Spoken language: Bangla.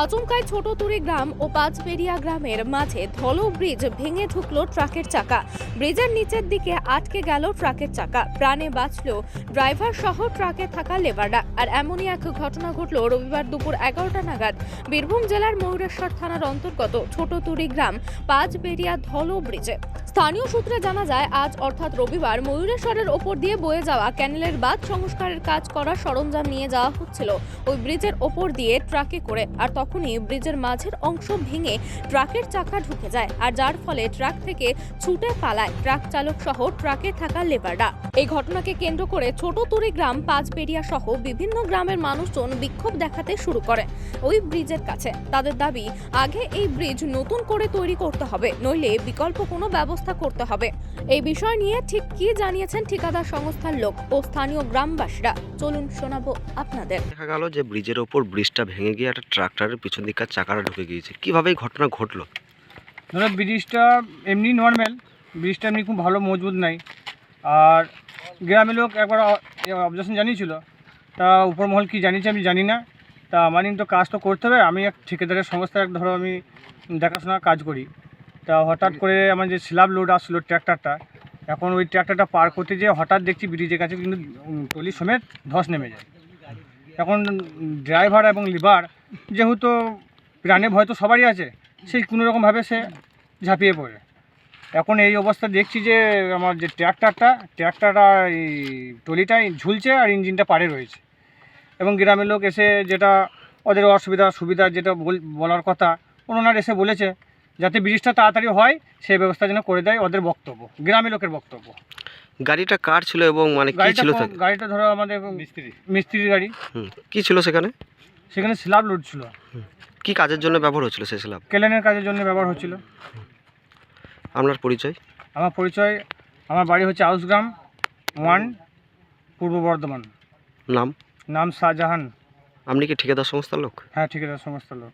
আচমকায় ছোট তুরি গ্রাম ও পাঁচবেরিয়া গ্রামের মাঝে ধলো ব্রিজ ভেঙে ঢুকলো ট্রাকের চাকা। ব্রিজের নিচের দিকে আটকে গেল ট্রাকের চাকা। প্রাণে বাঁচলো ড্রাইভার সহ ট্রাকে থাকা লেবাররা। আর এমনই এক ঘটনা ঘটল রবিবার দুপুর এগারোটা নাগাদ বীরভূম জেলার ময়ূরেশ্বর থানার অন্তর্গত ছোট তুরি গ্রাম পাঁচবেরিয়া ধলো ব্রিজে। স্থানীয় সূত্রে জানা যায়, আজ অর্থাৎ রবিবার ময়ূরেশ্বরের ওপর দিয়ে বয়ে যাওয়া ক্যানেলের বাঁধ সংস্কারের কাজ করার সরঞ্জাম নিয়ে যাওয়া হচ্ছিল। ওই ব্রিজের ওপর দিয়ে ট্রাকে করে। আর তখনই ব্রিজের মাঝের অংশ ভেঙে ট্রাকের চাকা ঢুকে যায়, আর যার ফলে ট্রাক থেকে ছুটে পালায় ট্রাক চালক সহ ট্রাকে থাকা লেবাররা। এই ঘটনাকে কেন্দ্র করে ছোট তুরি গ্রাম পাঁচবেরিয়া সহ বিভিন্ন গ্রামের মানুষজন বিক্ষোভ দেখাতে শুরু করে ওই ব্রিজের কাছে। তাদের দাবি, আগে এই ব্রিজ নতুন করে তৈরি করতে হবে, নইলে বিকল্প কোনো ব্যবস্থা করতে হবে। এই বিষয় নিয়ে ঠিক কি জানিয়েছেন ঠিকাদার সংস্থার লোক ও স্থানীয় গ্রামবাসীরা? চলুন শোনাবো আপনাদের। দেখা গেল যে ব্রিজের ওপর ব্রিজটা ভেঙে গিয়ে একটা ট্রাক্টরের পিছন দিককার চাকাটা ঢুকে গিয়েছে? কীভাবে এই ঘটনা ঘটলো? ধরো, ব্রিজটা এমনি নর্মাল ব্রিজটা এমনি খুব ভালো, মজবুত নাই। আর গ্রামের লোক একবার অবজেকশন জানিয়েছিল। তা উপরমহল কি জানিয়েছে আমি জানি না। তা আমার তো কাজ তো করতে হবে। আমি এক ঠিকাদারের সংস্থার এক ধরো আমি দেখাশোনার কাজ করি। তা হঠাৎ করে আমার যে স্ল্যাব লোড আসলো ট্র্যাক্টরটা, এখন ওই ট্র্যাক্টরটা পার করতে যেয়ে হঠাৎ দেখছি ব্রিজের কাছে কিন্তু টলি সমেত ধস নেমে যায়। এখন ড্রাইভার এবং লিভার যেহেতু প্রাণে ভয় তো সবারই আছে সেই কোনো রকমভাবে সে ঝাঁপিয়ে পড়ে। এখন এই অবস্থা দেখছি যে আমার যে ট্র্যাক্টরটা ট্র্যাক্টরটা এই টলিটাই ঝুলছে আর ইঞ্জিনটা পাড়ে রয়েছে। এবং গ্রামের লোক এসে যেটা ওদের অসুবিধা সুবিধা যেটা বল- বলার কথা ওনার এসে বলেছে যাতে ব্রিজটা তাড়াতাড়ি হয় সেই ব্যবস্থা যেন করে দেয় ওদের বক্তব্য গ্রামের লোকের বক্তব্য। গাড়িটা কার ছিল এবং মানে কি গাড়িটা ছিল গাড়িটা ধরো আমাদের মিস্ত্রি। মিস্ত্রির গাড়ি। কি ছিল সেখানে? সেখানে স্ল্যাব লোড ছিল। কি কাজের জন্য ব্যবহার হচ্ছিল সেই স্ল্যাব? কেলেনের কাজের জন্য ব্যবহার হচ্ছিল। আপনার পরিচয়? আমার পরিচয় আমার বাড়ি হচ্ছে আউসগ্রাম ওয়ান পূর্ব বর্ধমান। নাম? নাম শাহজাহান। আপনি কি ঠিকাদার সংস্থার লোক? হ্যাঁ ঠিকাদার সংস্থার লোক।